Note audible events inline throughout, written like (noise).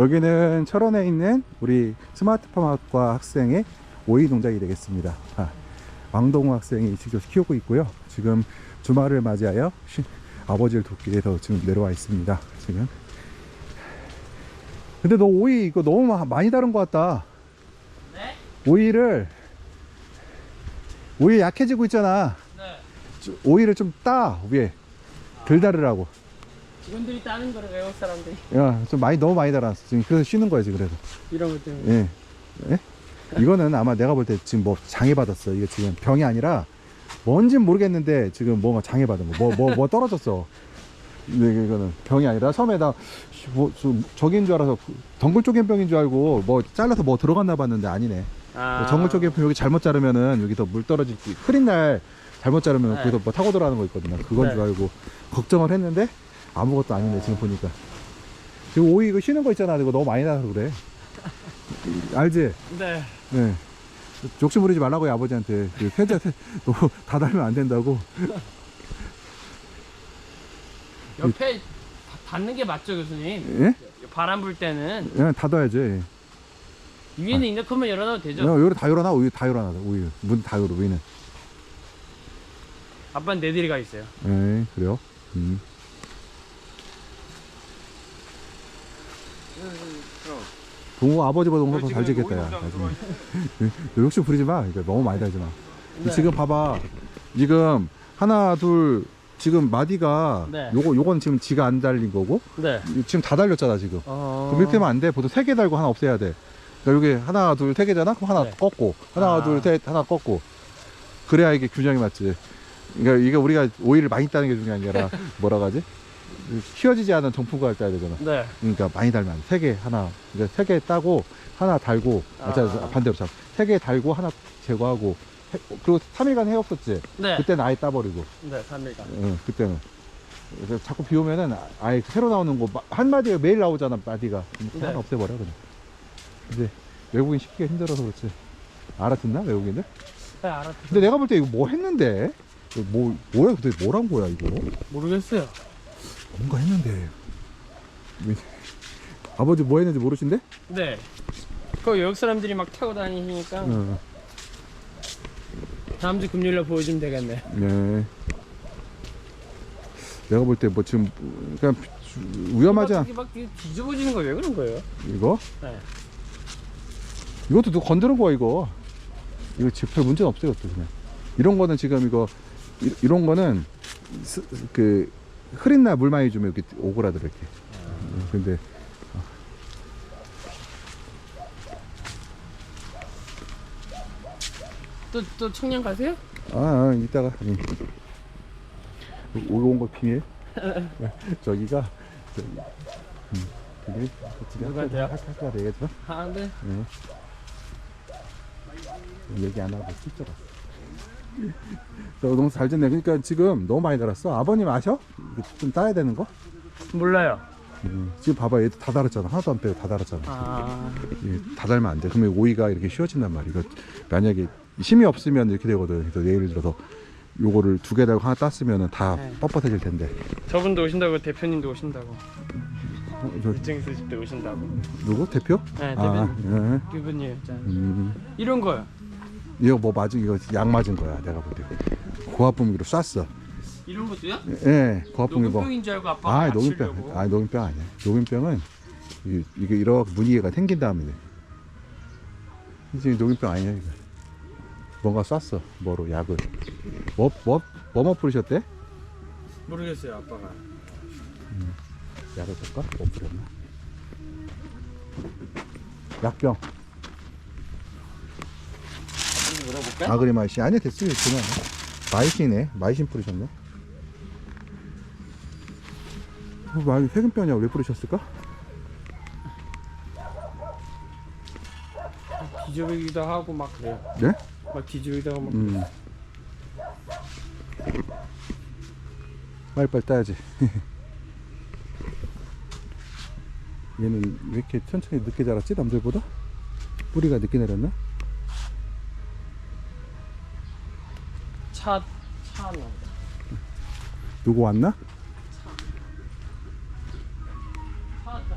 여기는 철원에 있는 우리 스마트팜학과 학생의 오이 농장이 되겠습니다. 아, 왕동우 학생이 직접 키우고 있고요. 지금 주말을 맞이하여 쉬- 아버지를 돕기 위해서 지금 내려와 있습니다. 지금. 근데 너 오이 이거 너무 마- 많이 다른 것 같다. 네? 오이를 오이 약해지고 있잖아. 네. 좀- 오이를 좀 따 위에 덜 다르라고. 직원들이 따는 거를 외국 사람들이 야, 좀 많이 너무 많이 달았어. 지금 그래서 쉬는 거야 지금 그래서. 이런 것 때문에. 예. 예? 이거는 아마 내가 볼 때 지금 뭐 장애 받았어. 이게 지금 병이 아니라 뭔진 모르겠는데 지금 뭔가 장애 받은 거. 뭐 뭐 뭐 떨어졌어. 근데 이거는 병이 아니라 처음에 나 씨, 뭐, 저, 저기인 줄 알아서 그 덩굴 쪽엔 병인 줄 알고 뭐 잘라서 뭐 들어갔나 봤는데 아니네. 아. 정글 쪽에 여기 잘못 자르면은 여기서 물 떨어질 수 흐린 날 잘못 자르면 네. 거기서 뭐 타고 들어가는 거 있거든요. 그건 네. 줄 알고 걱정을 했는데 아무것도 아니네 지금 보니까. 지금 오이 이거 쉬는 거 있잖아. 이거 너무 많이 나서 그래. 알지? 네. 네. 욕심 부리지 말라고요 아버지한테. 그 세자 세, (laughs) 너무 다 달면 안 된다고. (laughs) 옆에 다- 닿는 게 맞죠, 교수님? 예? 바람 불 때는 그냥 닫아야지. 위에는 인덕하면 열어놔도 되죠. 야, 여기 다 열어놔. 우유 다 열어놔. 우유 문 다 열어. 우유는. 아빠는 내들이 가 있어요. 예, 그래요. 음. 동우 아버지보다 동우가 더잘 지겠다 야 나중에 너 욕심 부리지 마 이거 너무 많이 달지 마 네. 지금 봐봐 지금 하나 둘 지금 마디가 네. 요거 요건 지금 지가 안 달린 거고 네. 지금 다 달렸잖아 지금 어. 그럼 이렇게 하면 안돼 보통 세 개 달고 하나 없애야 돼 그러니까 여기 하나 둘 세 개잖아 그럼 하나 네. 꺾고 하나 아. 둘셋 하나 꺾고 그래야 이게 균형이 맞지 그러니까 이게 우리가 오이를 많이 따는 게 중요한 게 아니라 뭐라 하지 휘어지지 않은 정품과를 따야 되잖아 네. 그러니까 많이 달면 안 돼. 세 개 하나 그러니까 세 개 따고 하나 달고 아, 자, 아. 반대로 참세개 달고 하나 제거하고 해- 그리고 3일간 해 없었지 네. 그때는 아예 따버리고 네, 3일간. 응, 그때는 그래서 자꾸 비 오면은 아예 새로 나오는 거한 마디가 매일 나오잖아 마디가 그럼 네. 하나 없애버려 그냥 근데 외국인 시키기가 힘들어서 그렇지 알아듣나 외국인들? 네, 알았죠. 근데 내가 볼 때 이거 뭐 했는데 이거 뭐 뭐야 근데 뭐란 거야 이거 모르겠어요. 뭔가 했는데 왜- 아버지 뭐 했는지 모르신데? 네. 그 외국 사람들이 막 타고 다니니까 어. 다음 주 금요일날 보여주면 되겠네. 네. 내가 볼 때 뭐 지금 그냥 위험하지 않 막, 막 뒤집어지는 거 왜 그런 거예요? 이거? 네. 이것도 누가 건드는 거야 이거 이거 지금 별 문제는 없어요 이것도 그냥 이런 거는 지금 이거 이, 이런 거는 스- 그 흐린 날 물 많이 주면 이렇게 오그라들어 이렇게 음, 근데 또, 또 청량 가세요? 아, 아 이따가 응. 오고 온거 비밀 (laughs) 저기가 저기 음, 비밀 누구한테요? 학교가 되겠죠? 아, 네. 네. 얘기 안 하고 실적 왔어. 너 너무 잘 됐네. 그러니까 지금 너무 많이 달았어. 아버님 아셔? 이거 좀 따야 되는 거? 몰라요. 음, 지금 봐봐. 얘도 다 달았잖아. 하나도 안 빼고 다 달았잖아. 아, 이게 다 달면 안 돼. 그러면 오이가 이렇게 휘어진단 말이야. 이거 만약에 힘이 없으면 이렇게 되거든. 그래서 예를 들어서 요거를 두 개 달고 하나 땄으면 다 네. 뻣뻣해질 텐데. 저분도 오신다고 대표님도 오신다고 어, 저 일정 있으실 때 오신다고. 누구? 대표? 네, 아, 대표님. 예. 그분이에요. 자, 음. 이런 거요. 이거 뭐 맞은 이거 약 맞은 거야. 내가 볼 때. 고압분기로 쐈어. 이런 것도요? 예, 고압분기 뭐. 녹음병인 줄 알고 아빠가 아, 맞추려고. 녹음병. 아, 녹음병 아니야. 녹음병은 이게, 이게 이렇게 무늬가 생긴 다음에 돼. 이제 녹음병 아니야, 이거. 뭔가 쐈어. 뭐로 약을. 뭐, 뭐, 뭐뭐 뿌리셨대? 모르겠어요, 아빠가. 약을 줄까? 뭐 뿌렸나? 약병. 물어볼까? 아그리마이신. 아니, 됐어요. 그냥. 마이신에. 마이신 뿌리셨네. 어, 말 세균병이야. 왜 뿌리셨을까? 뒤집기도 하고 막 그래요. 네? 막 뒤집기도 하고 막. 음. 빨리빨리 따야지. (laughs) 얘는 왜 이렇게 천천히 늦게 자랐지? 남들보다? 뿌리가 늦게 내렸나? 차, 차 나온다. 누구 왔나? 차 왔다.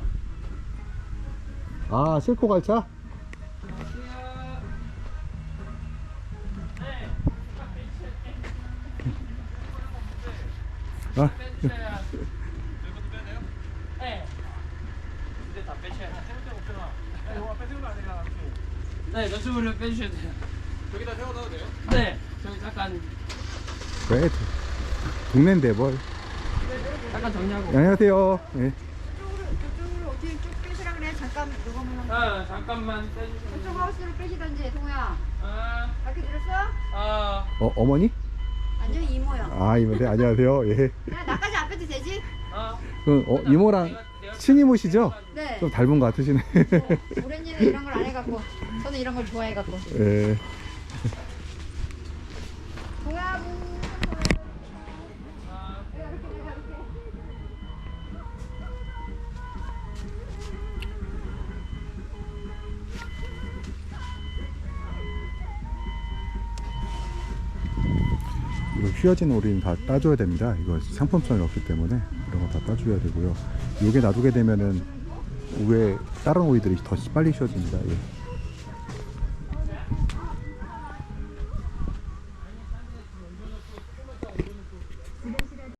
아 실코 갈차? 아, 빼주셔야. 네. 이제 다 빼셔야 돼. 네, 빼주셔야 돼요. 여기다 세워놔도 돼요? 네, 저기 잠깐 왜 동네인데 뭘 잠깐 정리하고. 안녕하세요 예. 저쪽으로 저쪽으로 어떻게 쭉 빼시라 그래 잠깐 녹음을 아, 잠깐만 빼주시면. 저쪽 하우스로 빼시던지 동호야 아, 밖에 들었어? 아, 어, 어머니? 완전 이모야 아 이모네 안녕하세요 예. 야 나까지 안 빼도 되지? 아. 그, 어, 이모랑 친이모시죠? 네 좀 닮은 것 같으시네 뭐, 오렌지는 이런 걸 안 해갖고 저는 이런 걸 좋아해갖고 예. 동호야 문 아, 내가 이렇게 내가 이렇게 이거 휘어진 오리는 다 따줘야 됩니다. 이거 상품성이 없기 때문에 이런 거 다 따줘야 되고요. 요게 놔두게 되면은 위에 다른 오이들이 더 빨리 휘어집니다. 예.